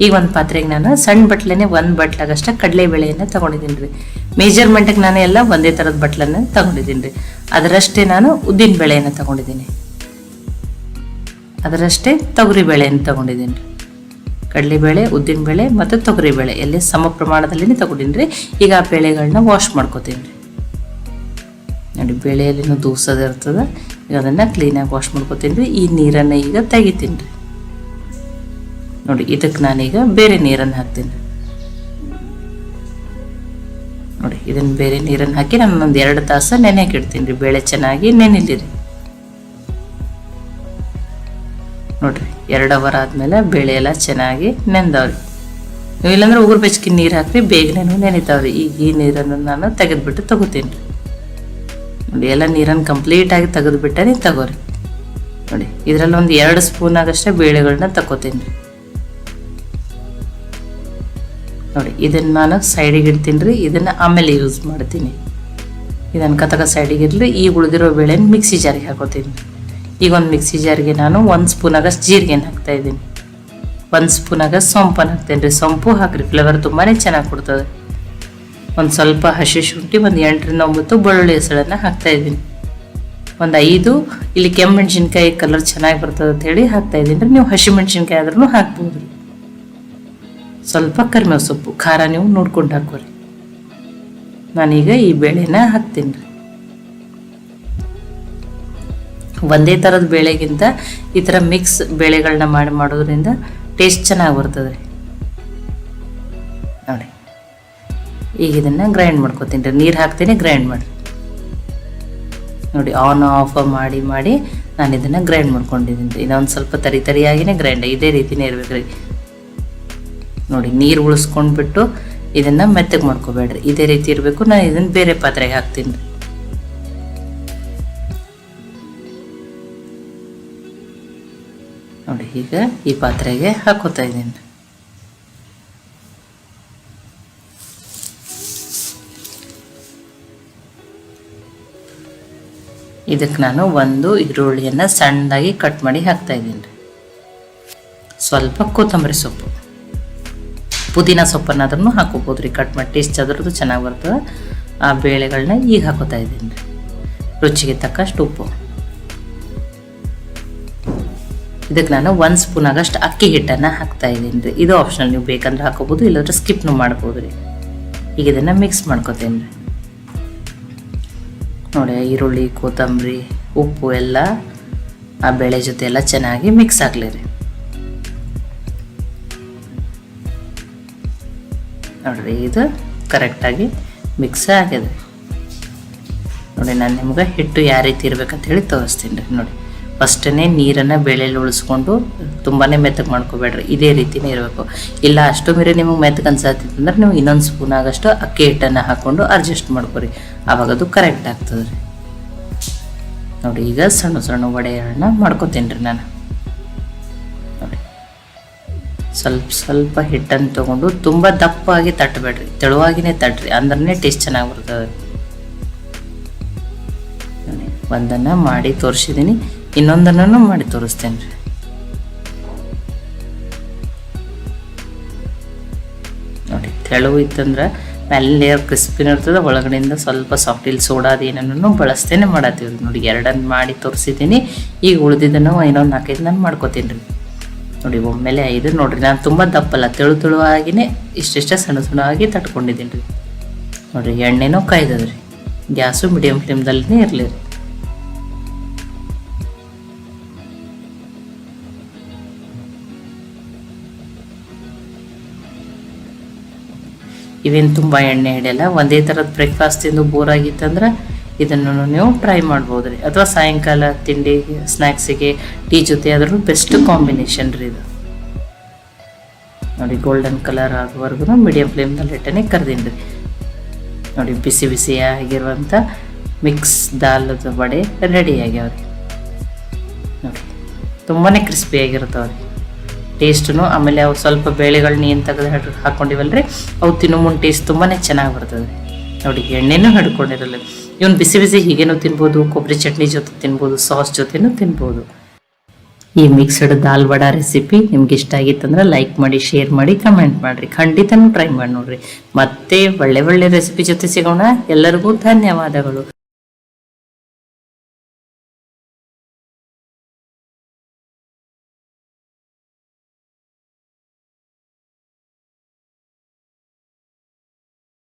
ಈಗ ಒಂದು ಪಾತ್ರೆಗೆ ನಾನು ಸಣ್ಣ ಬಟ್ಲೇ ಒಂದು ಬಟ್ಲಾಗಷ್ಟೇ ಕಡಲೆಬೇಳೆಯನ್ನು ತೊಗೊಂಡಿದ್ದೀನಿ ರೀ. ಮೇಜರ್ಮೆಂಟಿಗೆ ನಾನು ಎಲ್ಲ ಒಂದೇ ಥರದ ಬಟ್ಲನ್ನು ತೊಗೊಂಡಿದ್ದೀನಿ ರೀ. ಅದರಷ್ಟೇ ನಾನು ಉದ್ದಿನ ಬೇಳೆಯನ್ನು ತೊಗೊಂಡಿದ್ದೀನಿ. ಅದರಷ್ಟೇ ತೊಗರಿ ಬೇಳೆಯನ್ನು ತೊಗೊಂಡಿದ್ದೀನಿ ರೀ. ಕಡಲೆಬೇಳೆ ಉದ್ದಿನಬೇಳೆ ಮತ್ತು ತೊಗರಿಬೇಳೆ ಎಲ್ಲಿ ಸಮ ಪ್ರಮಾಣದಲ್ಲಿ ತೊಗೊಂಡಿನಿ ರೀ. ಈಗ ಆ ಬೇಳೆಗಳನ್ನ ವಾಶ್ ಮಾಡ್ಕೋತೀನಿ ರೀ. ನೋಡಿ, ಬೇಳೆಯಲ್ಲಿನೂ ದೂಸೋದು ಇರ್ತದೆ. ಈಗ ಅದನ್ನು ಕ್ಲೀನಾಗಿ ವಾಶ್ ಮಾಡ್ಕೋತೀನಿ ರೀ. ಈ ನೀರನ್ನು ಈಗ ತೆಗಿತೀನಿ ರೀ. ನೋಡಿ, ಇದಕ್ಕೆ ನಾನೀಗ ಬೇರೆ ನೀರನ್ನು ಹಾಕ್ತೀನಿ. ನೋಡಿ, ಇದನ್ನು ಬೇರೆ ನೀರನ್ನು ಹಾಕಿ ನಾನು ಒಂದು ಎರಡು ತಾಸು ನೆನೆಯಕ್ಕೆ ಇಡ್ತೀನಿ. ರೀ ಬೇಳೆ ಚೆನ್ನಾಗಿ ನೆನೆಲಿರಿ. ನೋಡಿರಿ, ಎರಡು ಅವರ್ ಆದಮೇಲೆ ಬೇಳೆ ಎಲ್ಲ ಚೆನ್ನಾಗಿ ನೆಂದವ್ರಿ. ನೀವು ಇಲ್ಲಾಂದ್ರೆ ಉಗುರು ಬೆಚ್ಚಗೆ ನೀರು ಹಾಕ್ರಿ, ಬೇಗನೆ ನೆನಿತಾವ್ರಿ. ಈಗ ಈ ನೀರನ್ನು ನಾನು ತೆಗೆದುಬಿಟ್ಟು ತಗೋತೀನಿ. ರೀ ನೋಡಿ, ಎಲ್ಲ ನೀರನ್ನು ಕಂಪ್ಲೀಟಾಗಿ ತೆಗೆದುಬಿಟ್ಟೆ ನೀವು ತಗೋರಿ. ನೋಡಿ, ಇದರಲ್ಲಿ ಒಂದು ಎರಡು ಸ್ಪೂನ್ ಆಗಷ್ಟೇ ಬೇಳೆಗಳನ್ನ ತಗೋತೀನಿ ರೀ ನೋಡಿ, ಇದನ್ನು ನಾನು ಸೈಡಿಗೆ ಇಡ್ತೀನಿ ರೀ. ಇದನ್ನು ಆಮೇಲೆ ಯೂಸ್ ಮಾಡ್ತೀನಿ. ಇದನ್ನು ಕತಕ ಸೈಡಿಗೆ ಇರಲಿ ಈ ಉಳಿದಿರೋ ಬೇಳೆನ ಮಿಕ್ಸಿ ಜಾರಿಗೆ ಹಾಕೋತೀನಿ. ಈಗ ಒಂದು ಮಿಕ್ಸಿ ಜಾರಿಗೆ ನಾನು ಒಂದು ಸ್ಪೂನ್ ಆಗಷ್ಟು ಜೀರಿಗೆನ ಹಾಕ್ತಾ ಇದ್ದೀನಿ. ಒಂದು ಸ್ಪೂನ್ ಆಗಷ್ಟು ಸೊಂಪನ್ನು ಹಾಕ್ತೀನಿ ರೀ. ಸೊಂಪು ಹಾಕ್ರಿ ಫ್ಲೇವರ್ ತುಂಬಾ ಚೆನ್ನಾಗಿ ಕೊಡ್ತದೆ. ಒಂದು ಸ್ವಲ್ಪ ಹಸಿ ಶುಂಠಿ, ಒಂದು ಎಂಟರಿಂದ ಒಂಬತ್ತು ಬೆಳ್ಳುಳ್ಳಿ ಹೆಸಳನ್ನು ಹಾಕ್ತಾ ಇದ್ದೀನಿ. ಒಂದು ಐದು, ಇಲ್ಲಿ ಕೆಂಪು ಮೆಣಸಿನ್ಕಾಯಿ ಕಲರ್ ಚೆನ್ನಾಗಿ ಬರ್ತದೆ ಅಂತ ಹೇಳಿ ಹಾಕ್ತಾ ಇದ್ದೀನಿ ರೀ. ನೀವು ಹಸಿ ಮೆಣಸಿನ್ಕಾಯಿ ಆದ್ರೂ ಹಾಕ್ಬೋದು ಸ್ವಲ್ಪ ಕರಿಮೇವು ಸೊಪ್ಪು, ಖಾರ ನೀವು ನೋಡ್ಕೊಂಡು ಹಾಕೋರಿ ನಾನೀಗ ಈ ಬೇಳೆನ ಹಾಕ್ತೀನಿ ರೀ. ಒಂದೇ ಥರದ ಬೇಳೆಗಿಂತ ಈ ಥರ ಮಿಕ್ಸ್ ಬೇಳೆಗಳನ್ನ ಮಾಡಿ ಮಾಡೋದ್ರಿಂದ ಟೇಸ್ಟ್ ಚೆನ್ನಾಗಿ ಬರ್ತದೆ ರೀ ನೋಡಿ. ಈಗ ಇದನ್ನು ಗ್ರೈಂಡ್ ಮಾಡ್ಕೊತೀನಿ ರೀ. ನೀರು ಹಾಕ್ತೀನಿ ಗ್ರೈಂಡ್ ಮಾಡಿ ನೋಡಿ ಆನ್ ಆಫ್ ಮಾಡಿ ಮಾಡಿ ನಾನು ಇದನ್ನು ಗ್ರೈಂಡ್ ಮಾಡ್ಕೊಂಡಿದ್ದೀನಿ ರೀ. ಇನ್ನೊಂದು ಸ್ವಲ್ಪ ತರಿ ತರಿಯಾಗಿನೇ ಗ್ರೈಂಡ್ ಇದೇ ರೀತಿನೇ ಇರಬೇಕು ರೀ ನೋಡಿ, ನೀರು ಉಳಿಸ್ಕೊಂಡ್ಬಿಟ್ಟು ಇದನ್ನು ಮೆತ್ತಗೆ ಮಾಡ್ಕೋಬೇಡ್ರಿ. ಇದೇ ರೀತಿ ಇರಬೇಕು. ನಾನು ಇದನ್ನು ಬೇರೆ ಪಾತ್ರೆಗೆ ಹಾಕ್ತೀನಿ. ನೋಡಿ, ಈಗ ಈ ಪಾತ್ರೆಗೆ ಹಾಕೋತಾ ಇದ್ದೀನಿ. ಇದಕ್ಕೆ ನಾನು ಒಂದು ಈರುಳ್ಳಿಯನ್ನು ಸಣ್ಣದಾಗಿ ಕಟ್ ಮಾಡಿ ಹಾಕ್ತಾ ಇದ್ದೀನಿ. ಸ್ವಲ್ಪ ಕೊತ್ತಂಬರಿ ಸೊಪ್ಪು. ಪುದೀನ ಸೊಪ್ಪನ್ನಾದ್ರೂ ಹಾಕೋಬೋದು ರೀ. ಕಟ್ ಮಾಡಿ ಟೇಸ್ಟ್ ಅದ್ರದ್ದು ಚೆನ್ನಾಗಿ ಬರ್ತದೆ. ಆ ಬೇಳೆಗಳನ್ನ ಈಗ ಹಾಕೋತಾ ಇದ್ದೀನಿ ರೀ. ರುಚಿಗೆ ತಕ್ಕಷ್ಟು ಉಪ್ಪು. ಇದಕ್ಕೆ ನಾನು ಒಂದು ಸ್ಪೂನ್ ಆಗಷ್ಟು ಅಕ್ಕಿ ಹಿಟ್ಟನ್ನು ಹಾಕ್ತಾ ಇದ್ದೀನಿ ರೀ. ಇದು ಆಪ್ಷನಲ್ ನೀವು ಬೇಕಂದ್ರೆ ಹಾಕೋಬೋದು, ಇಲ್ಲಾಂದ್ರೆ ಸ್ಕಿಪ್ನು ಮಾಡ್ಬೋದು ರೀ. ಈಗ ಇದನ್ನು ಮಿಕ್ಸ್ ಮಾಡ್ಕೋತೀನಿ ರೀ. ನೋಡಿ, ಈರುಳ್ಳಿ, ಕೊತ್ತಂಬರಿ, ಉಪ್ಪು ಎಲ್ಲ ಆ ಬೇಳೆ ಜೊತೆ ಎಲ್ಲ ಚೆನ್ನಾಗಿ ಮಿಕ್ಸ್ ಆಗಲಿ ರೀ. ನೋಡ್ರಿ, ಇದು ಕರೆಕ್ಟಾಗಿ ಮಿಕ್ಸ್ ಆಗಿದೆ. ನೋಡಿ, ನಾನು ನಿಮ್ಗೆ ಹಿಟ್ಟು ಯಾವ ರೀತಿ ಇರ್ಬೇಕಂತ ಹೇಳಿ ತೋರಿಸ್ತೀನಿ ರೀ, ನೋಡಿ. ಫಸ್ಟನೇ ನೀರನ್ನು ಬೆಳೆಯಲ್ಲಿ ಉಳಿಸ್ಕೊಂಡು ತುಂಬಾ ಮೆತ್ತಗೆ ಮಾಡ್ಕೋಬೇಡ್ರಿ, ಇದೇ ರೀತಿನೇ ಇರಬೇಕು. ಇಲ್ಲ, ಅಷ್ಟು ಮೀರಿ ನಿಮಗೆ ಮೆತ್ತಗೆ ಅನ್ಸತ್ತಿತ್ತಂದ್ರೆ ನೀವು ಇನ್ನೊಂದು ಸ್ಪೂನ್ ಆಗಷ್ಟು ಅಕ್ಕಿ ಹಿಟ್ಟನ್ನು ಹಾಕ್ಕೊಂಡು ಅಡ್ಜಸ್ಟ್ ಮಾಡ್ಕೊರಿ. ಆವಾಗ ಅದು ಕರೆಕ್ಟ್ ಆಗ್ತದೆ ನೋಡಿ, ಈಗ ಸಣ್ಣ ಸಣ್ಣ ವಡೆಗಳನ್ನ ಮಾಡ್ಕೊತೀನಿ ರೀ ನಾನು. ಸ್ವಲ್ಪ ಸ್ವಲ್ಪ ಹಿಟ್ಟನ್ನು ತೊಗೊಂಡು ತುಂಬ ದಪ್ಪಾಗಿ ತಟ್ಟಬೇಡ್ರಿ. ತೆಳುವಾಗಿನೇ ತಟ್ಟ್ರಿ ಅಂದ್ರೆ ಟೇಸ್ಟ್ ಚೆನ್ನಾಗಿ ಬರ್ತದೆ. ಒಂದನ್ನ ಮಾಡಿ ತೋರಿಸಿದ್ದೀನಿ ಇನ್ನೊಂದನ್ನು ಮಾಡಿ ತೋರಿಸ್ತೇನೆ ರೀ ನೋಡಿ, ತೆಳು ಇತ್ತಂದ್ರೆ ಮೇಲೆ ಲೇಯರ್ ಕ್ರಿಸ್ಪಿನ ಇರ್ತದೆ. ಒಳಗಡೆಯಿಂದ ಸ್ವಲ್ಪ ಸಾಫ್ಟ್ ಇಲ್ಲಿ ಸೋಡಾದ ಏನನ್ನು ಬಳಸ್ತೇನೆ ಮಾಡತ್ತೀವಿ ನೋಡಿ, ಎರಡನ್ನು ಮಾಡಿ ತೋರಿಸಿದ್ದೀನಿ ಈಗ ಉಳಿದಿದ್ದನ್ನು ಇನ್ನೊಂದು ನಾಲ್ಕೈದು ನಾನು ಮಾಡ್ಕೋತೀನಿ ರೀ. ನೋಡಿ, ಒಮ್ಮೆಲೆ ಇದು ನೋಡ್ರಿ, ನಾನು ತುಂಬ ದಪ್ಪಲ್ಲ, ತೆಳು ತೆಳುವಾಗಿನೇ ಇಷ್ಟಿಷ್ಟೇ ಸಣ್ಣ ಸಣ್ಣವಾಗಿ ತಟ್ಕೊಂಡಿದ್ದೀನಿ ರೀ. ನೋಡ್ರಿ, ಎಣ್ಣೆನೂ ಕಾಯ್ದದ ರೀ ಗ್ಯಾಸು ಮೀಡಿಯಮ್ ಫ್ಲೇಮ್ದಲ್ಲೇ ಇರಲಿ ರೀ. ಇವೇನು ತುಂಬ ಎಣ್ಣೆ ಹಿಡಿಯಲ್ಲ, ಒಂದೇ ಥರದ ಬ್ರೇಕ್ಫಾಸ್ಟ್ ತಿಂದು ಬೋರ್ ಆಗಿತ್ತಂದ್ರೆ ಇದನ್ನು ನೀವು ಟ್ರೈ ಮಾಡ್ಬೋದು ರೀ. ಅಥವಾ ಸಾಯಂಕಾಲ ತಿಂಡಿ ಸ್ನ್ಯಾಕ್ಸಿಗೆ ಟೀ ಜೊತೆ ಆದ್ರೂ ಬೆಸ್ಟ್ ಕಾಂಬಿನೇಷನ್ ರೀ ಇದು. ನೋಡಿ ಗೋಲ್ಡನ್ ಕಲರ್ ಆಗೋವರೆಗೂ ಮೀಡಿಯಂ ಫ್ಲೇಮ್ನಲ್ಲಿ ಇಟ್ಟನೆ ಕರ್ದೀನಿ ರೀ. ನೋಡಿ, ಬಿಸಿ ಬಿಸಿ ಆಗಿರುವಂಥ ಮಿಕ್ಸ್ ದಾಲದ ವಡೆ ರೆಡಿ ಆಗ್ಯಾವ್ರಿ. ನೋಡಿ ತುಂಬಾ ಕ್ರಿಸ್ಪಿಯಾಗಿರ್ತಾವೆ ರೀ ಟೇಸ್ಟು ಆಮೇಲೆ ಅವು ಸ್ವಲ್ಪ ಬೇಳೆಗಳನ್ನ ಏನು ತೆಗೆದು ಹಾಕ್ಕೊಂಡಿವಲ್ರಿ ಅವು ತಿನ್ನೋ ಮುನ್ ಟೇಸ್ಟ್ ತುಂಬಾ ಚೆನ್ನಾಗಿ ಬರ್ತದೆ ನೋಡಿ, ಎಣ್ಣೆನೂ ಹಿಡ್ಕೊಂಡಿರಲ್ಲ ಇವನು ಬಿಸಿ ಬಿಸಿ ಹೀಗೇನೂ ತಿನ್ಬೋದು, ಕೊಬ್ಬರಿ ಚಟ್ನಿ ಜೊತೆ ತಿನ್ಬೋದು, ಸಾಸ್ ಜೊತೆನೂ ತಿನ್ಬೋದು. ಈ ಮಿಕ್ಸ್ಡ್ ದಾಲ್ ವಡ ರೆಸಿಪಿ ನಿಮ್ಗೆ ಇಷ್ಟ ಆಗಿತ್ತಂದ್ರೆ ಲೈಕ್ ಮಾಡಿ, ಶೇರ್ ಮಾಡಿ, ಕಮೆಂಟ್ ಮಾಡ್ರಿ. ಖಂಡಿತನೂ ಟ್ರೈ ಮಾಡಿ ನೋಡ್ರಿ. ಮತ್ತೆ ಒಳ್ಳೆ ಒಳ್ಳೆ ರೆಸಿಪಿ ಜೊತೆ ಸಿಗೋಣ. ಎಲ್ಲರಿಗೂ ಧನ್ಯವಾದಗಳು.